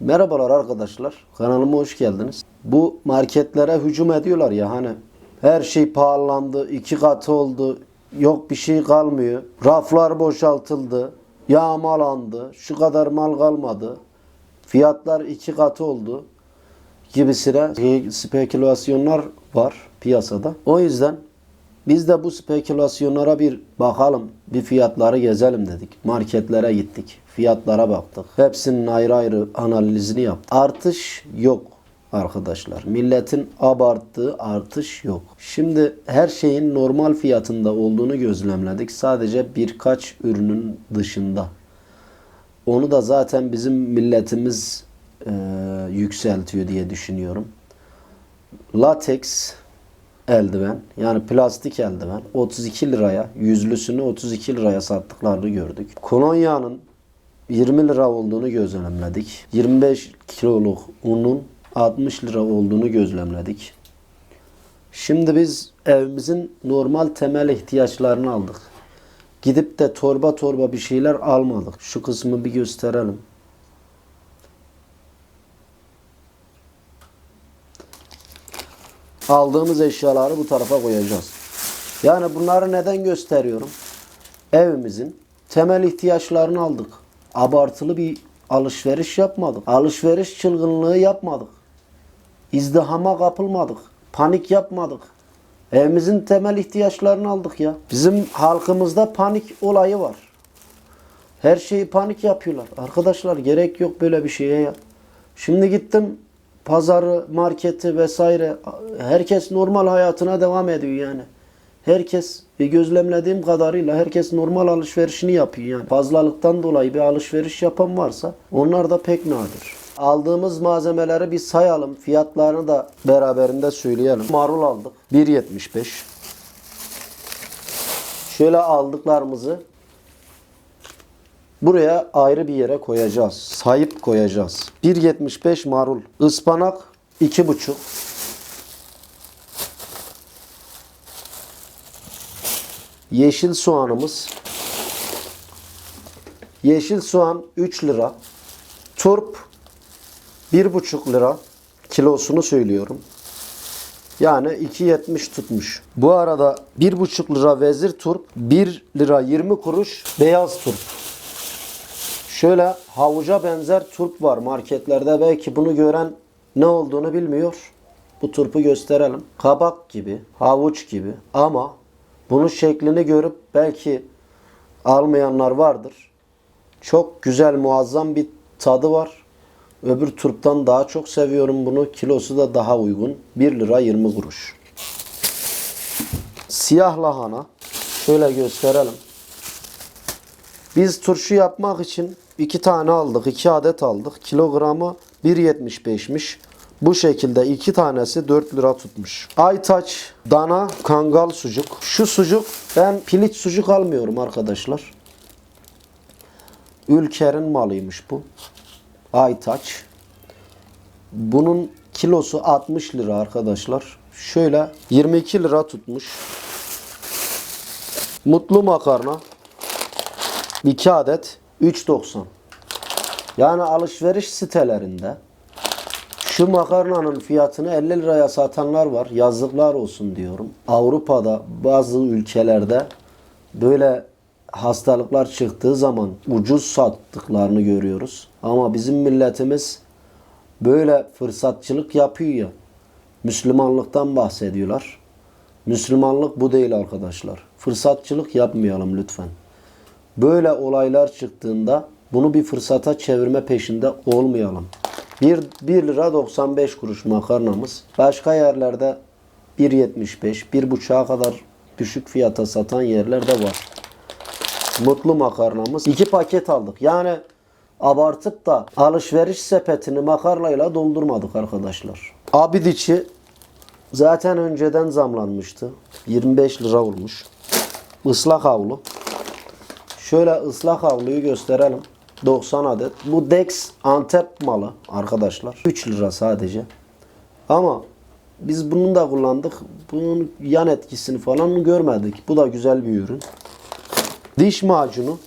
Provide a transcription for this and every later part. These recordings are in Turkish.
Merhabalar arkadaşlar. Kanalıma hoş geldiniz. Bu marketlere hücum ediyorlar ya hani her şey pahalandı, iki katı oldu, yok bir şey kalmıyor. Raflar boşaltıldı, yağmalandı, şu kadar mal kalmadı. Fiyatlar iki katı oldu gibisine spekülasyonlar var piyasada. O yüzden biz de bu spekülasyonlara bir bakalım, bir fiyatları gezelim dedik. Marketlere gittik, fiyatlara baktık. Hepsinin ayrı ayrı analizini yaptık. Artış yok arkadaşlar. Milletin abarttığı artış yok. Şimdi her şeyin normal fiyatında olduğunu gözlemledik. Sadece birkaç ürünün dışında. Onu da zaten bizim milletimiz e, yükseltiyor diye düşünüyorum. Lateks eldiven yani plastik eldiven 32 liraya yüzlüsünü 32 liraya sattıklarını gördük. Kolonyanın 20 lira olduğunu gözlemledik. 25 kiloluk unun 60 lira olduğunu gözlemledik. Şimdi biz evimizin normal temel ihtiyaçlarını aldık. Gidip de torba torba bir şeyler almadık. Şu kısmı bir gösterelim. Aldığımız eşyaları bu tarafa koyacağız. Yani bunları neden gösteriyorum? Evimizin temel ihtiyaçlarını aldık. Abartılı bir alışveriş yapmadık. Alışveriş çılgınlığı yapmadık. İzdihama kapılmadık. Panik yapmadık. Evimizin temel ihtiyaçlarını aldık ya. Bizim halkımızda panik olayı var. Her şeyi panik yapıyorlar. Arkadaşlar gerek yok böyle bir şeye ya. Şimdi gittim pazarı, marketi vesaire herkes normal hayatına devam ediyor yani. Herkes gözlemlediğim kadarıyla herkes normal alışverişini yapıyor yani. Fazlalıktan dolayı bir alışveriş yapan varsa onlar da pek nadir. Aldığımız malzemeleri bir sayalım. Fiyatlarını da beraberinde söyleyelim. Marul aldık. 1.75. Şöyle aldıklarımızı Buraya ayrı bir yere koyacağız. Sayıp koyacağız. 1.75 marul. Ispanak 2.5. Yeşil soğanımız. Yeşil soğan 3 lira. Turp 1,5 lira. Kilosunu söylüyorum. Yani 2.70 tutmuş. Bu arada 1,5 lira vezir turp, 1 lira 20 kuruş beyaz turp. Şöyle havuca benzer turp var marketlerde. Belki bunu gören ne olduğunu bilmiyor. Bu turpu gösterelim. Kabak gibi, havuç gibi ama bunun şeklini görüp belki almayanlar vardır. Çok güzel, muazzam bir tadı var. Öbür turptan daha çok seviyorum bunu. Kilosu da daha uygun. 1 lira 20 kuruş. Siyah lahana. Şöyle gösterelim. Biz turşu yapmak için iki tane aldık. iki adet aldık. Kilogramı 1.75'miş. Bu şekilde iki tanesi 4 lira tutmuş. Aytaç dana kangal sucuk. Şu sucuk ben piliç sucuk almıyorum arkadaşlar. Ülker'in malıymış bu. Aytaç. Bunun kilosu 60 lira arkadaşlar. Şöyle 22 lira tutmuş. Mutlu makarna 2 adet 3.90. Yani alışveriş sitelerinde şu makarnanın fiyatını 50 liraya satanlar var. Yazıklar olsun diyorum. Avrupa'da bazı ülkelerde böyle hastalıklar çıktığı zaman ucuz sattıklarını görüyoruz. Ama bizim milletimiz böyle fırsatçılık yapıyor ya. Müslümanlıktan bahsediyorlar. Müslümanlık bu değil arkadaşlar. Fırsatçılık yapmayalım lütfen. Böyle olaylar çıktığında bunu bir fırsata çevirme peşinde olmayalım. 1, 1 lira 95 kuruş makarnamız. Başka yerlerde 1.75, 1.5'a kadar düşük fiyata satan yerler de var. Mutlu makarnamız. 2 paket aldık. Yani abartıp da alışveriş sepetini makarnayla doldurmadık arkadaşlar. Abidiçi zaten önceden zamlanmıştı. 25 lira olmuş. Islak havlu. Şöyle ıslak havluyu gösterelim. 90 adet. Bu Dex Antep malı arkadaşlar. 3 lira sadece. Ama biz bunun da kullandık. Bunun yan etkisini falan görmedik. Bu da güzel bir ürün. Diş macunu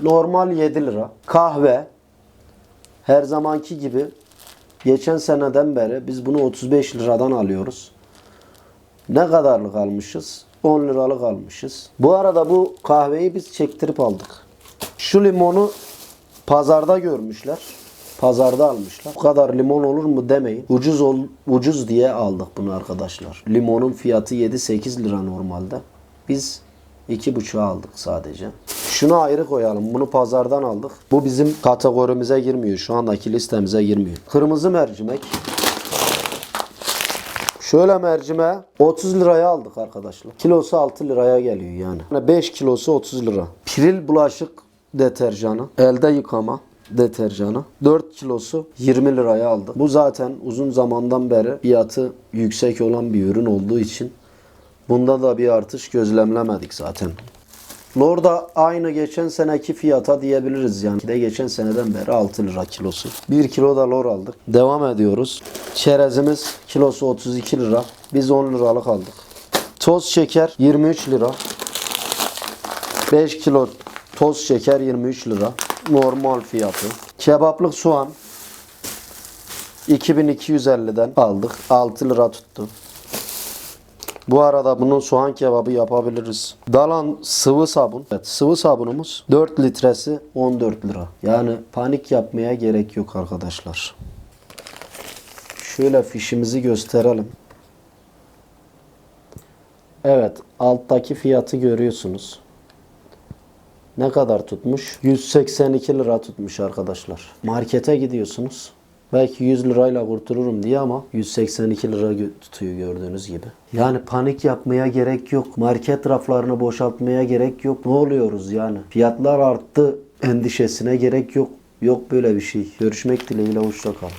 normal 7 lira. Kahve Her zamanki gibi geçen seneden beri biz bunu 35 liradan alıyoruz. Ne kadarlık almışız? 10 liralık almışız. Bu arada bu kahveyi biz çektirip aldık. Şu limonu pazarda görmüşler. Pazarda almışlar. Bu kadar limon olur mu demeyin. Ucuz ol, ucuz diye aldık bunu arkadaşlar. Limonun fiyatı 7-8 lira normalde. Biz 2,5'a aldık sadece. Şunu ayrı koyalım. Bunu pazardan aldık. Bu bizim kategorimize girmiyor. Şu andaki listemize girmiyor. Kırmızı mercimek. Şöyle mercimeği 30 liraya aldık arkadaşlar. Kilosu 6 liraya geliyor. Yani 5 kilosu 30 lira. Piril bulaşık deterjanı, elde yıkama deterjanı 4 kilosu 20 liraya aldık. Bu zaten uzun zamandan beri fiyatı yüksek olan bir ürün olduğu için bunda da bir artış gözlemlemedik zaten. Lor da aynı geçen seneki fiyata diyebiliriz yani. De geçen seneden beri 6 lira kilosu. 1 kilo da lor aldık. Devam ediyoruz. Çerezimiz kilosu 32 lira. Biz 10 liralık aldık. Toz şeker 23 lira. 5 kilo toz şeker 23 lira. Normal fiyatı. Kebaplık soğan 2250'den aldık. 6 lira tuttu. Bu arada bunun soğan kebabı yapabiliriz. Dalan sıvı sabun. Evet, sıvı sabunumuz 4 litresi 14 lira. Yani panik yapmaya gerek yok arkadaşlar. Şöyle fişimizi gösterelim. Evet, alttaki fiyatı görüyorsunuz. Ne kadar tutmuş? 182 lira tutmuş arkadaşlar. Markete gidiyorsunuz. Belki 100 lirayla kurtulurum diye ama 182 lira tutuyor gördüğünüz gibi. Yani panik yapmaya gerek yok. Market raflarını boşaltmaya gerek yok. Ne oluyoruz yani? Fiyatlar arttı endişesine gerek yok. Yok böyle bir şey. Görüşmek dileğiyle hoşça kalın.